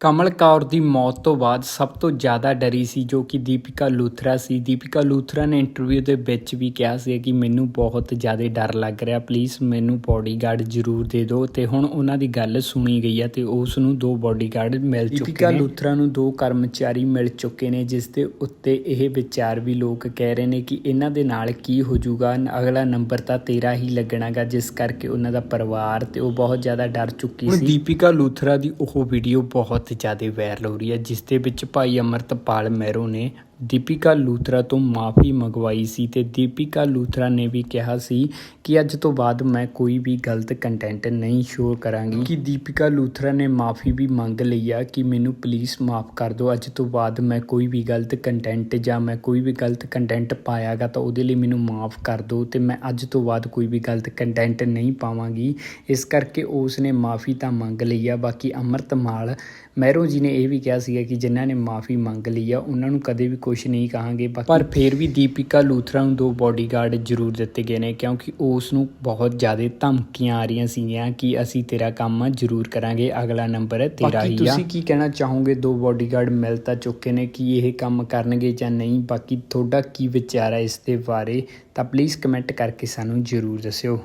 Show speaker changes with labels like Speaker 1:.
Speaker 1: ਕਮਲ ਕੌਰ ਦੀ ਮੌਤ ਤੋਂ ਬਾਅਦ ਸਭ ਤੋਂ ਜ਼ਿਆਦਾ ਡਰੀ ਸੀ ਜੋ ਕਿ ਦੀਪਿਕਾ ਲੂਥਰਾ ਸੀ। ਦੀਪਿਕਾ ਲੂਥਰਾ ਨੇ ਇੰਟਰਵਿਊ ਦੇ ਵਿੱਚ ਵੀ ਕਿਹਾ ਸੀ ਕਿ ਮੈਨੂੰ ਬਹੁਤ ਜ਼ਿਆਦਾ ਡਰ ਲੱਗ ਰਿਹਾ। ਪਲੀਜ਼ ਮੈਨੂੰ ਬਾਡੀਗਾਰਡ ਜ਼ਰੂਰ ਦੇ ਦਿਓ। ਤੇ ਹੁਣ ਉਹਨਾਂ ਦੀ ਗੱਲ ਸੁਣੀ ਗਈ ਹੈ ਤੇ ਉਸ ਨੂੰ ਦੋ ਬਾਡੀਗਾਰਡ ਮਿਲ ਚੁੱਕੇ ਨੇ। ਦੀਪਿਕਾ ਲੂਥਰਾ ਨੂੰ ਦੋ ਕਰਮਚਾਰੀ ਮਿਲ ਚੁੱਕੇ ਨੇ ਜਿਸ ਦੇ ਉੱਤੇ ਇਹ ਵਿਚਾਰ ਵੀ ਲੋਕ ਕਹਿ ਰਹੇ ਨੇ ਕਿ ਇਹਨਾਂ ਦੇ ਨਾਲ ਕੀ ਹੋ ਜਾਊਗਾ। ਅਗਲਾ ਨੰਬਰ ਤਾਂ ਤੇਰਾ ਹੀ ਲੱਗਣਾਗਾ ਜਿਸ ਕਰਕੇ ਉਹਨਾਂ ਦਾ ਪਰਿਵਾਰ ਤੇ ਉਹ ਬਹੁਤ ਜ਼ਿਆਦਾ ਡਰ ਚੁੱਕੀ ਸੀ। ਦੀਪਿਕਾ ਲੂਥਰਾ ਦੀ ਉਹ ਵੀਡੀਓ ਬਹੁਤ ਜ਼ਿਆਦਾ ਵਾਇਰਲ ਹੋ ਰਹੀ ਹੈ ਜਿਸ ਦੇ ਵਿੱਚ ਭਾਈ ਅਮਰਤਪਾਲ ਮਹਿਰੋ ਨੇ ਦੀਪਿਕਾ ਲੂਥਰਾ ਤੋਂ ਮਾਫੀ ਮੰਗਵਾਈ ਸੀ ਤੇ ਦੀਪਿਕਾ ਲੂਥਰਾ ਨੇ ਵੀ ਕਿਹਾ ਸੀ ਕਿ ਅੱਜ ਤੋਂ ਬਾਅਦ ਮੈਂ ਕੋਈ ਵੀ ਗਲਤ ਕੰਟੈਂਟ ਨਹੀਂ ਸ਼ੋਅ ਕਰਾਂਗੀ। ਕਿ ਦੀਪਿਕਾ ਲੂਥਰਾ ਨੇ ਮਾਫੀ ਵੀ ਮੰਗ ਲਈ ਆ ਕਿ ਮੈਨੂੰ ਪਲੀਜ਼ ਮਾਫ ਕਰ ਦਿਓ। ਅੱਜ ਤੋਂ ਬਾਅਦ ਮੈਂ ਕੋਈ ਵੀ ਗਲਤ ਕੰਟੈਂਟ ਜਾਂ ਮੈਂ ਕੋਈ ਵੀ ਗਲਤ ਕੰਟੈਂਟ ਪਾਇਆਗਾ ਤਾਂ ਉਹਦੇ ਲਈ ਮੈਨੂੰ ਮਾਫ ਕਰ ਦਿਓ ਤੇ ਮੈਂ ਅੱਜ ਤੋਂ ਬਾਅਦ ਕੋਈ ਵੀ ਗਲਤ ਕੰਟੈਂਟ ਨਹੀਂ ਪਾਵਾਂਗੀ। ਇਸ ਕਰਕੇ ਉਸ ਨੇ ਮਾਫੀ ਤਾਂ ਮੰਗ ਲਈ ਆ। ਬਾਕੀ ਅਮਰਤਮਾਲ ਮਹਿਰੋ ਜੀ ਨੇ ਇਹ ਵੀ ਕਿਹਾ ਸੀਗਾ ਕਿ ਜਿਨ੍ਹਾਂ ਨੇ ਮਾਫੀ ਮੰਗ ਲਈ ਆ, ਉਹਨਾਂ ਨੂੰ ਕਦੇ ਵੀ ਕੁਝ ਨਹੀਂ ਕਹਾਂਗੇ ਪਰ ਫਿਰ ਵੀ ਦੀਪਿਕਾ ਲੂਥਰਾ ਨੂੰ ਦੋ ਬਾਡੀਗਾਰਡ ਜ਼ਰੂਰ ਦਿੱਤੇ ਗਏ ਨੇ ਕਿਉਂਕਿ ਉਸ ਨੂੰ ਬਹੁਤ ਜ਼ਿਆਦਾ ਧਮਕੀਆਂ ਆ ਰਹੀਆਂ ਸੀਗੀਆਂ ਕਿ ਅਸੀਂ ਤੇਰਾ ਕੰਮ ਜ਼ਰੂਰ ਕਰਾਂਗੇ ਅਗਲਾ ਨੰਬਰ ਤੇਰਾ ਹੀ ਆ। ਤੁਸੀਂ ਕੀ ਕਹਿਣਾ ਚਾਹੋਗੇ? ਦੋ ਬਾਡੀਗਾਰਡ ਮਿਲ ਤਾਂ ਚੁੱਕੇ ਨੇ ਕਿ ਇਹ ਕੰਮ ਕਰਨਗੇ ਜਾਂ ਨਹੀਂ? ਬਾਕੀ ਤੁਹਾਡਾ ਕੀ ਵਿਚਾਰ ਹੈ ਇਸ ਦੇ ਬਾਰੇ ਤਾਂ ਪਲੀਜ਼ ਕਮੈਂਟ ਕਰਕੇ ਸਾਨੂੰ ਜ਼ਰੂਰ ਦੱਸਿਓ।